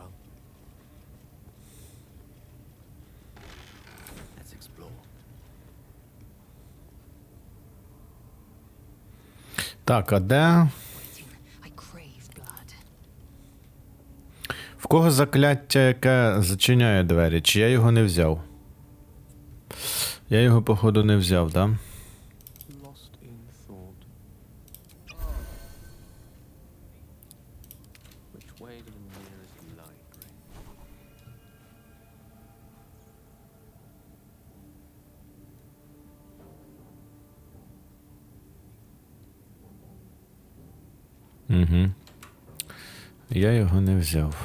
Well, let's explore. Так, а де? В кого закляття, яке зачиняє двері? Чи я його не взяв? Я його, походу, не взяв, да? Which way to the nearest library? Угу. Я його не взяв.